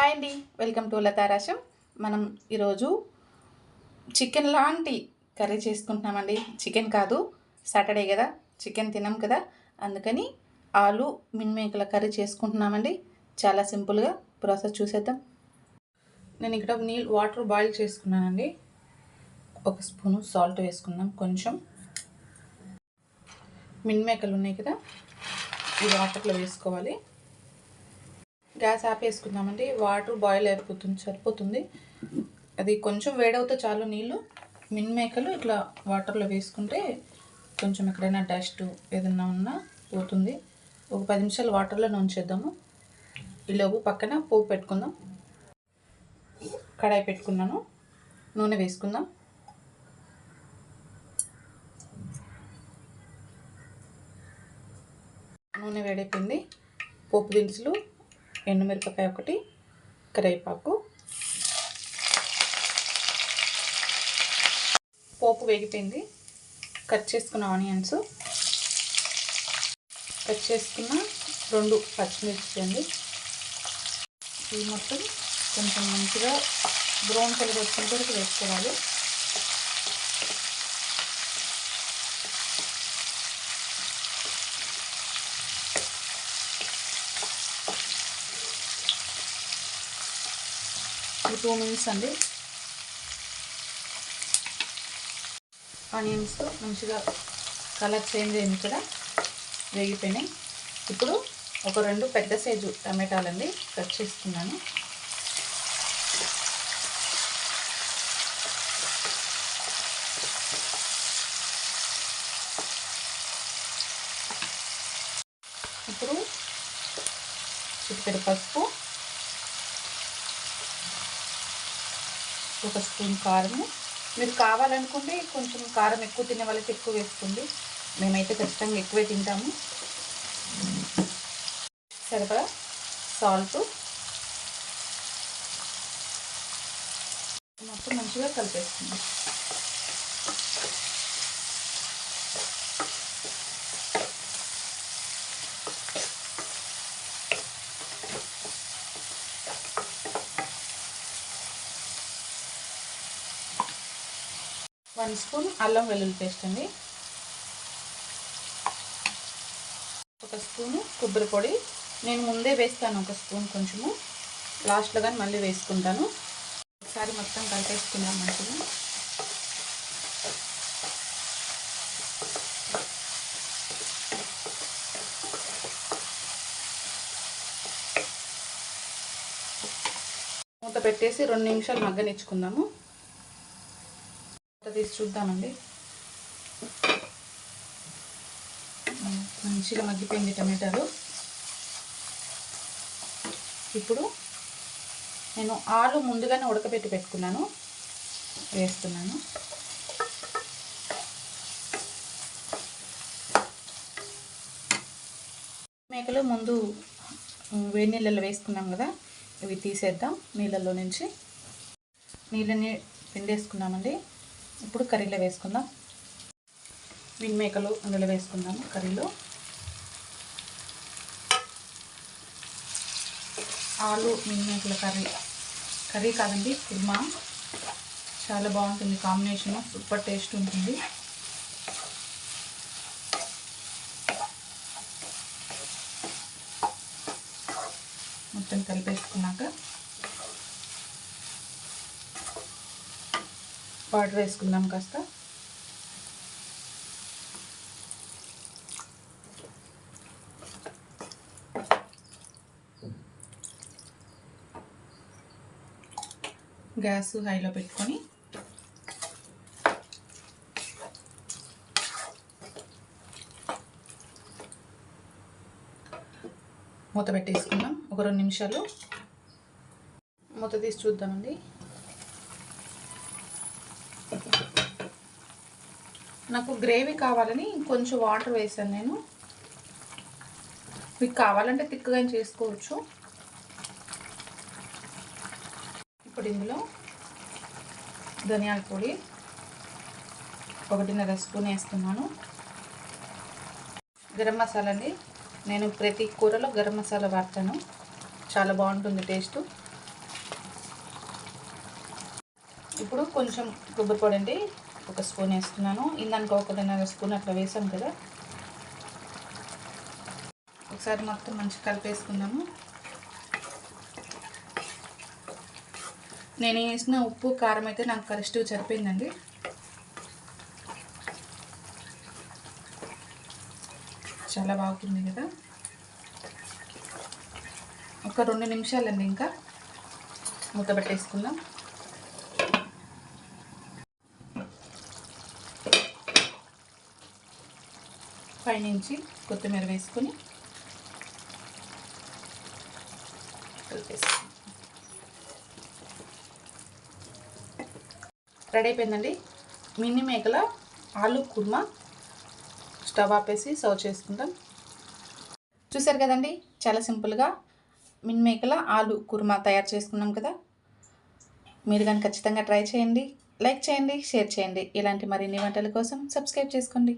Hi అండి. Welcome to లతారాశం మనం ఈరోజు చికెన్ లాంటి కర్రీ చేసుకుంటున్నామండి. చికెన్ కాదు సాటర్డే కదా చికెన్ తినం కదా. అందుకని ఆలు మిన్మేకల కర్రీ చేసుకుంటున్నామండి. చాలా సింపుల్గా ప్రాసెస్ చూసేద్దాం. నేను ఇక్కడ నీళ్ళు వాటర్ బాయిల్ చేసుకున్నానండి. ఒక స్పూను సాల్ట్ వేసుకుందాం కొంచెం. మిన్మేకలు ఉన్నాయి కదా ఈ వాటర్లో వేసుకోవాలి. గ్యాస్ ఆపేసుకుందామండి. వాటర్ బాయిల్ అయిపోతుంది సరిపోతుంది. అది కొంచెం వేడవుతే చాలు నీళ్ళు. మిన్ మేకలు ఇట్లా వాటర్లో వేసుకుంటే కొంచెం ఎక్కడైనా డస్ట్ ఏదన్నా ఉన్నా పోతుంది. ఒక పది నిమిషాలు వాటర్లో నుంచేద్దాము ఈలోపు పక్కన పోపు పెట్టుకుందాం. కడాయి పెట్టుకున్నాను. నూనె వేసుకుందాం. నూనె వేడైపోయింది. పోపు దినుసులు ఎండుమిరపకాయ ఒకటి కరివేపాకు. పోపు వేగిపోయింది. కట్ చేసుకున్న ఆనియన్స్. కట్ చేసుకున్న రెండు పచ్చిమిర్చి అండి. ఇది మొత్తం కొంచెం మంచిగా బ్రౌన్ కలర్ వచ్చిన వరకు వేసుకోవాలి. టూ మినిట్స్ అండి. ఆనియన్స్ మంచిగా కలర్ చేంజ్ అయింది ఇక్కడ వేగిపోయినాయి. ఇప్పుడు ఒక రెండు పెద్ద సైజు టమాటాలండి కట్ చేసుకున్నాను ఇప్పుడు చిటికెడు పసుపు ఒక స్పూన్ కారము. మీరు కావాలనుకుంటే కొంచెం కారం ఎక్కువ తినే వాళ్ళకి ఎక్కువ వేసుకోండి. మేమైతే ఖచ్చితంగా ఎక్కువే తింటాము. సరిపడా సాల్ట్. మొత్తం మంచిగా కలిపేస్తుంది వన్ స్పూన్ అల్లం వెల్లుల్లి పేస్ట్ అండి. ఒక స్పూను కొబ్బరి పొడి. నేను ముందే వేస్తాను ఒక స్పూన్ కొంచెము. లాస్ట్లో కానీ మళ్ళీ వేసుకుంటాను. ఒకసారి మొత్తం కలిపేసుకుందాం మంచిగా. మూత పెట్టేసి రెండు నిమిషాలు మగ్గనిచ్చుకుందాము. తీసి చూద్దామండి. మంచిగా మగ్గిపోయింది టమాటాలు. ఇప్పుడు నేను ఆలు ముందుగానే ఉడకబెట్టి పెట్టుకున్నాను. వేస్తున్నాను. మేకలు ముందు వేడి నీళ్ళలో వేసుకున్నాం కదా ఇవి తీసేద్దాం నీళ్ళల్లో నుంచి. నీళ్ళని పిండేసుకున్నామండి. ఇప్పుడు కర్రీలో వేసుకుందాం. మేకలు అందులో వేసుకుందాము కర్రీలో. ఆలు మిన్మేకల కర్రీ. కర్రీ కాదండి కుర్మా. చాలా బాగుంటుంది కాంబినేషన్ సూపర్ టేస్ట్ ఉంటుంది. మొత్తం కలిపేసుకున్నాక వాటర్ వేసుకుందాం కాస్త. గ్యాస్ హైలో పెట్టుకొని మూత పెట్టేసుకుందాం. ఒక రెండు నిమిషాలు. మూత తీసి చూద్దామండి. నాకు గ్రేవీ కావాలని కొంచెం వాటర్ వేసాను నేను. మీకు కావాలంటే తిక్కగా చేసుకోవచ్చు. ఇప్పుడు ఇందులో ధనియాల పొడి ఒకటిన్నర స్పూన్ వేస్తున్నాను. గరం మసాలా అండి. నేను ప్రతి కూరలో గరం మసాలా వాడతాను. చాలా బాగుంటుంది టేస్ట్. ఇప్పుడు కొంచెం కొబ్బరి పొడి అండి. ఒక స్పూన్ వేస్తున్నాను. ఇందానికి ఒకటిన్నర స్పూన్ అట్లా వేసాం కదా. ఒకసారి మొత్తం మంచిగా కలిపేసుకుందాము. నేను వేసిన ఉప్పు కారం అయితే నాకు కరెక్ట్ సరిపోయిందండి. చాలా బాగుంది కదా. ఒక రెండు నిమిషాలండి ఇంకా. మూత పెట్టేసుకుందాం. పైనుంచి కొత్తిమీర వేసుకొని రెడీ అయిపోయిందండి. మిన్ని మేకల ఆలు కుర్మా స్టవ్ ఆపేసి సర్వ్ చేసుకుందాం. చూసారు కదండి చాలా సింపుల్గా మిన్ మేకల ఆలు కుర్మా తయారు చేసుకున్నాం కదా. మీరు కానీ ఖచ్చితంగా ట్రై చేయండి లైక్ చేయండి షేర్ చేయండి. ఇలాంటి మరిన్ని వంటల కోసం సబ్స్క్రైబ్ చేసుకోండి.